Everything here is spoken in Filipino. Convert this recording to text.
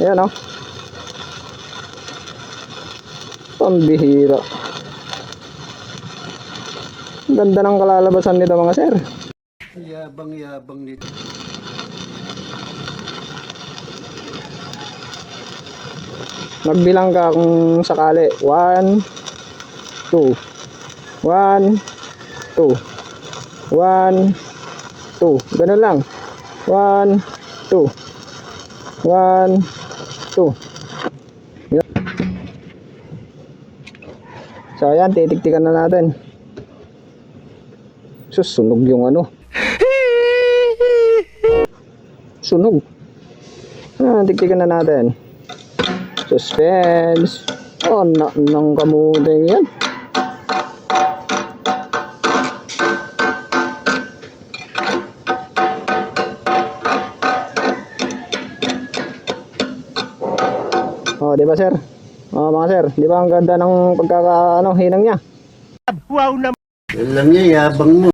Ayan, oh. Pambihira. Ang Ganda ng kalalabasan nito mga sir. Yabang-yabang nito. Magbilang ka kung sakali. One, two. One, two. One, two. Ganun lang. One, two. One, two. Yan. So, ayan, titiktikan na natin. Susunog yung ano. Sunog. Ah, tiktikan na natin. Suspense. Oh, na nang kamuting yan. Oh, di ba sir? Oh, mga sir, di ba ang ganda ng pagkaka ano, hinang niya? Alam niya, yabang mo.